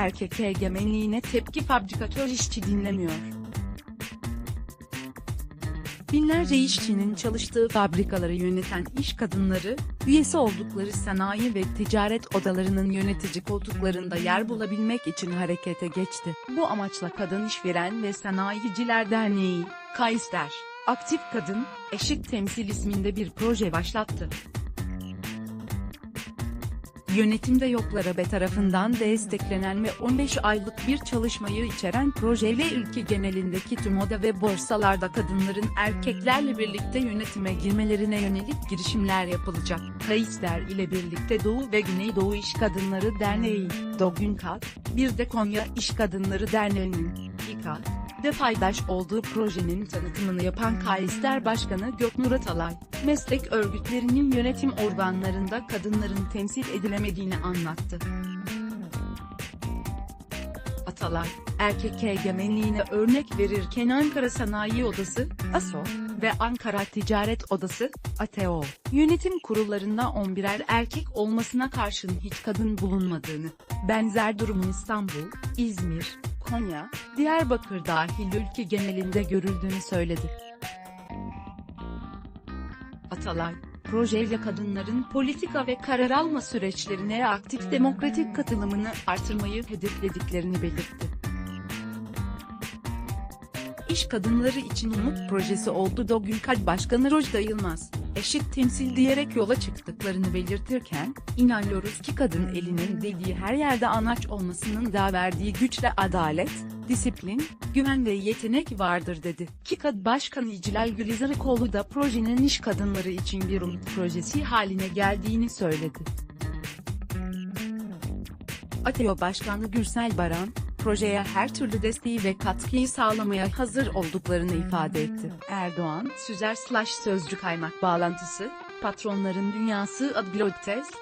erkek egemenliğine tepki fabrikatör işçi dinlemiyor. Binlerce işçinin çalıştığı fabrikaları yöneten iş kadınları, üyesi oldukları sanayi ve ticaret odalarının yönetici koltuklarında yer bulabilmek için harekete geçti. Bu amaçla Kadın İşveren ve Sanayiciler Derneği, KAİSDER, Aktif Kadın, Eşit Temsil isminde bir proje başlattı. Yönetimde yoklara be tarafından desteklenen ve 15 aylık bir çalışmayı içeren projeyle ülke genelindeki tüm oda ve borsalarda kadınların erkeklerle birlikte yönetime girmelerine yönelik girişimler yapılacak. Kayısder ile birlikte Doğu ve Güneydoğu İş Kadınları Derneği, DOGÜNKAD, bir de Konya İş Kadınları Derneği'nin, İKAD, de paydaş olduğu projenin tanıtımını yapan KAİSDER Başkanı Göknur Atalay, meslek örgütlerinin yönetim organlarında kadınların temsil edilemediğini anlattı. Atalay, erkek egemenliğine örnek verirken Ankara Sanayi Odası, ASO ve Ankara Ticaret Odası, ATO, yönetim kurullarında 11'er erkek olmasına karşın hiç kadın bulunmadığını, benzer durumun İstanbul, İzmir, Konya, Diyarbakır dahil ülke genelinde görüldüğünü söyledi. Atalay, projeyle kadınların politika ve karar alma süreçlerine aktif demokratik katılımını artırmayı hedeflediklerini belirtti. İş Kadınları için Umut Projesi oldu DOGÜNKAD Başkanı Rojda Yılmaz, eşit temsil diyerek yola çıktıklarını belirtirken, inanıyoruz ki kadın elinin dediği her yerde anaç olmasının da verdiği güçle adalet, disiplin, güven ve yetenek vardır dedi. KİKAD Başkanı İclal Gülizarıkoğlu da projenin iş kadınları için bir umut projesi haline geldiğini söyledi. ATO Başkanı Gürsel Baran, projeye her türlü desteği ve katkıyı sağlamaya hazır olduklarını ifade etti. Erdoğan, Süzer Slash Sözcü kaynak bağlantısı, Patronların Dünyası adlı test,